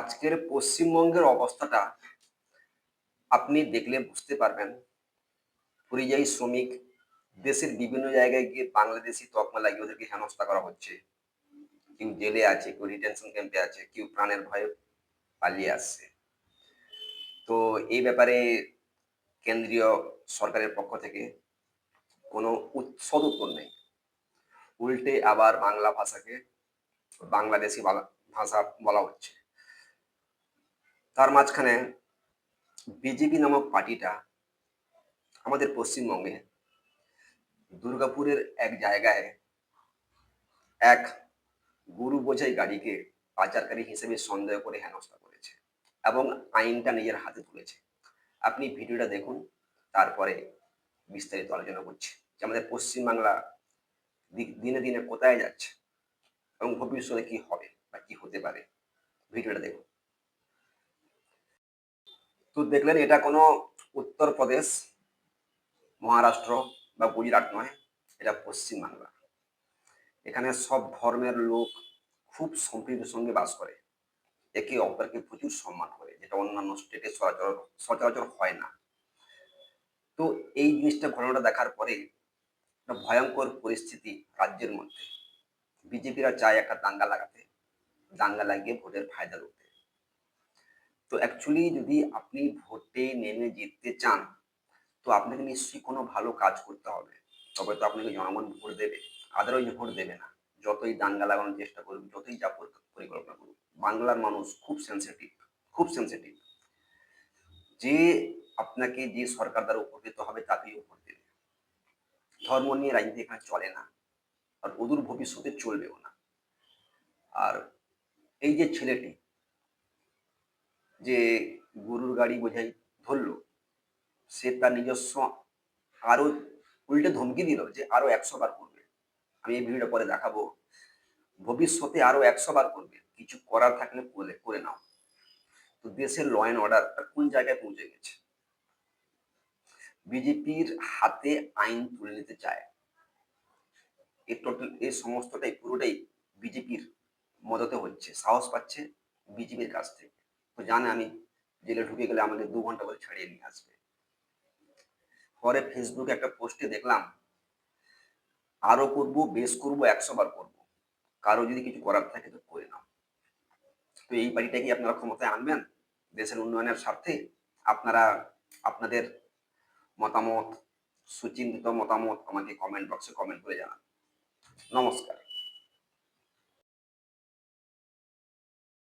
আজকের পশ্চিমবঙ্গের অবস্থাটা আপনি দেখলে বুঝতে পারবেন। পরিযায়ী শ্রমিক, দেশের বিভিন্ন জায়গায় গিয়ে বাংলাদেশি তকমা লাগিয়ে ওদেরকে হেনস্থা করা হচ্ছে। কেউ জেলে আছে, কেউ রিটেনশন ক্যাম্পে আছে, কেউ প্রাণের ভয়ে পালিয়ে আসছে। তো এই ব্যাপারে কেন্দ্রীয় সরকারের পক্ষ থেকে কোনো উত- সদুত্তর নেই। উল্টে আবার বাংলা ভাষাকে বাংলাদেশি বালা- ভাষা বলা হচ্ছে। তার মাঝখানে বিজেপি নামক পার্টিটা আমাদের পশ্চিমবঙ্গে দুর্গাপুরের এক জায়গায় এক গরু বোঝাই গাড়িকে পাচারকারী হিসেবে সন্দেহ করে হেনস্থা করেছে এবং আইনটা নিজের হাতে তুলেছে। আপনি ভিডিওটা দেখুন, তারপরে বিস্তারিত আলোচনা করছি যে আমাদের পশ্চিমবাংলা দিনে দিনে কোথায় যাচ্ছে এবং ভবিষ্যতে কি হবে বা কি হতে পারে। ভিডিওটা দেখুন। তো দেখলেন এটা কোনো উত্তরপ্রদেশ, মহারাষ্ট্র বা গুজরাট নয়, এটা পশ্চিমবাংলা এখানে সব ধর্মের লোক খুব সম্প্রীতির সঙ্গে বাস করে। একে অপরকে প্রচুর সম্মান করে, যেটা অন্যান্য স্টেটে সচরাচর সচরাচর হয় না। তো এই জিনিসটা ঘটনাটা দেখার পরে একটা ভয়ঙ্কর পরিস্থিতি রাজ্যের মধ্যে। বিজেপিরা চায় একটা দাঙ্গা লাগাতে, দাঙ্গা লাগিয়ে ভোটের ফায়দা লুটতে। তো অ্যাকচুয়ালি যদি আপনি ভোটে নেমে জিততে চান, তো আপনাকে নিশ্চয়ই কোনো ভালো কাজ করতে হবে। তবে তো আপনাকে জনগণ ভোট দেবে। আদারওয়াইজ ভোট দেবে না। যতই দাঙ্গা লাগানোর চেষ্টা করুক, যতই যা পরিকল্পনা করুক, বাংলার মানুষ খুব সেন্সিটিভ খুব সেন্সিটিভ যে আপনাকে যে সরকার দ্বারা উপকৃত হবে, তাকেই ভোট দেবে। ধর্ম নিয়ে রাজনীতি এখানে চলে না। আর অদূর ভবিষ্যতে চলবেও না। আর এই যে ছেলেটি যে গরুর গাড়ি বোঝাই ধরলো, সে তার নিজস্ব আরও উল্টে ধমকি দিল যে আরও একশো বার করবে। আমি এই ভিডিওটা পরে দেখাবো। ভবিষ্যতে আরও একশো বার করবে। কিছু করার থাকলে করে করে নাও। তো দেশের ল অ্যান্ড অর্ডার কোন জায়গায় পৌঁছে গেছে? বিজেপির হাতে আইন তুলে নিতে চায়। এই টোটাল এই সমস্তটাই, পুরোটাই বিজেপির মদতে হচ্ছে, সাহস পাচ্ছে বিজেপির কাছ থেকে। জানে আমি জেলে ঢুকে গেলে আমাকে দু ঘণ্টা করে ছাড়িয়ে নিয়ে আসবে। পরে ফেসবুকে একটা পোস্টে দেখলাম, আরও করব, বেশ করব, একশো বার করব। কারও যদি কিছু করার থাকে তো করে নাও। তো এই বাড়িটা কি আপনারা ক্ষমতায় আনবেন? দেশের উন্নয়নের স্বার্থে আপনারা আপনাদের মতামত, সুচিন্তিত মতামত আমাকে কমেন্ট বক্সে কমেন্ট করে জানান। নমস্কার।